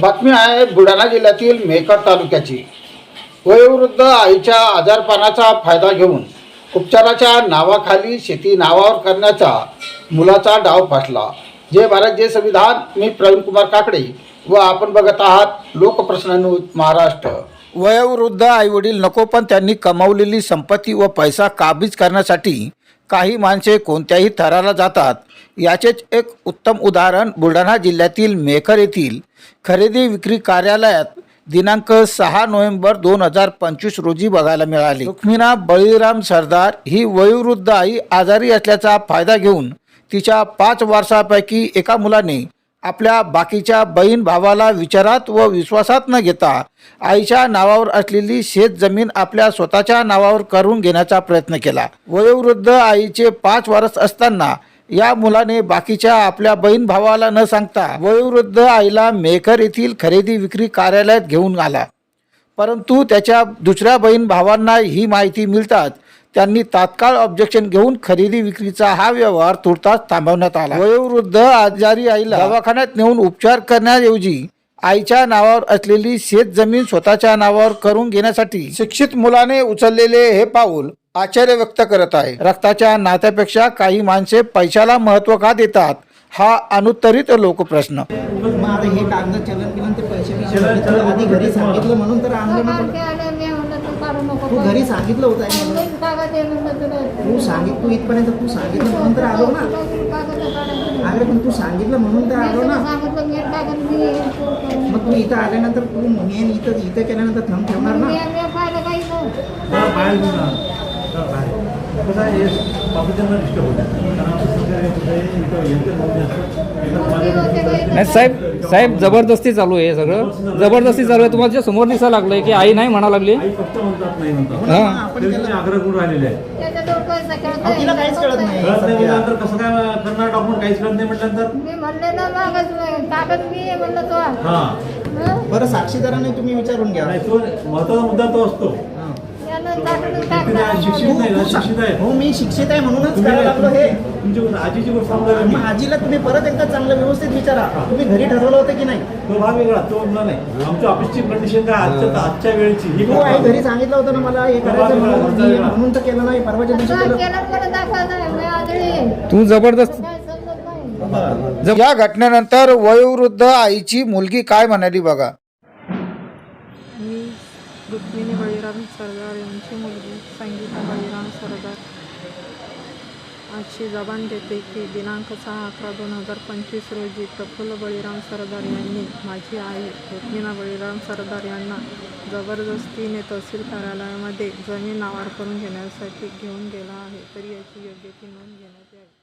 बातमी आहे बुलढाणा जिल्ह्यातील मेहकर तालुक्याची. वयोवृद्ध आईच्या आजारपणाचा फायदा घेऊन उपचाराच्या नावाखाली शेती नावावर करण्याचा मुलाचा डाव फाटला जय भारत जय संविधान मी प्रवीण कुमार काकडे व आपण बघत आहात लोकप्रश्न महाराष्ट्र. वयोवृद्ध आईवडील नको पण त्यांनी कमावलेली संपत्ती व पैसा काबीज करण्यासाठी काही माणसे कोणत्याही थराला जातात. याचेच एक उत्तम उदाहरण बुलढाणा जिल्ह्यातील मेकर येथील खरेदी विक्री कार्यालयात दिनांक सहा नोव्हेंबर दोन हजार पंचवीस रोजी बघायला मिळाली. रुक्मिणा बळीराम सरदार ही वयोवृद्ध आई आजारी असल्याचा फायदा घेऊन तिच्या पाच वर्षापैकी एका मुलाने आपल्या बाकीच्या बहीण भावाला विचारात व विश्वासात न घेता आईच्या नावावर असलेली शेत जमीन आपल्या स्वतःच्या नावावर करून घेण्याचा प्रयत्न केला. वयोवृद्ध आईचे पाच वारस असताना या मुलाने बाकीच्या आपल्या बहीण भावाला न सांगता वयोवृद्ध आईला मेकर येथील खरेदी विक्री कार्यालयात घेऊन आला. परंतु त्याच्या दुसऱ्या बहीण भावांना ही माहिती मिळताच त्यांनी तात्काळ ऑब्जेक्शन घेऊन खरेदी विक्रीचा हा व्यवहार तुर्तास थांबवण्यात आला. वयोवृद्ध आजारी आईला दवाखान्यात नेऊन उपचार करण्याऐवजी आईच्या नावावर असलेली शेत जमीन स्वतःच्या नावावर करून घेण्यासाठी शिक्षित मुलाने उचललेले हे पाऊल आश्चर्य व्यक्त करत आहे. रक्ताच्या नात्यापेक्षा काही माणसे पैशाला महत्त्व का देतात हा अनुत्तरित लोकप्रश्न. हे कागद चलन केलं ते पैसे बिशे घेतलं. आधी घरी सांगितलं म्हणून तर आणलं तू घरी सांगितलं होतं आहे म्हणून तू सांगित तू इथपर्यंत तू सांगितलं म्हणून तर आलो ना. अरे पण तू सांगितलं म्हणून तर आलो ना. मग तू इथं आल्यानंतर तू मेन इथं इथं केल्यानंतर थंब ठेवणार ना. हे. हे कसं आहे, नाही साहेब साहेब जबरदस्ती चालू आहे हे सगळं. जबरदस्ती चालू आहे तुम्हाला जे समोर दिसायला लागलंय की आई नाही म्हणा लागली? आई फक्त म्हणतात नाही म्हणतात. ना. मग आपण तरी केलं तुम्ही आग्रह करून राहिलेले आहे अहो, तिला काहीच कळत नाही. कळत नाही सध्या. म्हटल्यानंतर कसं काय करणार डॉक्युमेंट काहीच कळत नाही म्हटल्यानंतर? मी म्हणले ना मागच कागद मी आहे म्हणलं तो? बरं साक्षीदाराने तुम्ही विचारून घ्या. नाही तो महत्त्वाचा मुद्दा तो असतो. हा. मी शिक्षित आहे म्हणूनच करायला लागलो हे. आजीची गोष्ट. मग आजीला तुम्ही परत एकदा चांगलं व्यवस्थित विचारा. तुम्ही घरी ठरवलं होतं की नाही? तो भाग वेगळा तो म्हणला नाही. आमच्या ऑफिसची कंडिशन काय? आजच्या आजच्या वेळेची. ही हो आई घरी सांगितलं होतं ना मला हे करायचं म्हणून तर केलं नाही परवाच्या दिवशी. तू जबरदस्त या घटनेनंतर वयोवृद्ध आईची मुलगी काय म्हणाली बघा? रुक्मिणी बळीराम सरदार यांची मुलगी संगीता बळीराम सरदार. अशी जबान देते की दिनांक सहा अकरा दोन हजार पंचवीस रोजी प्रफुल्ल बळीराम सरदार यांनी माझी आई रुक्मिणा बळीराम सरदार यांना जबरदस्तीने तहसील कार्यालयामध्ये जमीन नावार करून घेण्यासाठी घेऊन गेला आहे. तरी याची योग्य ती नोंद घेण्यात यावी.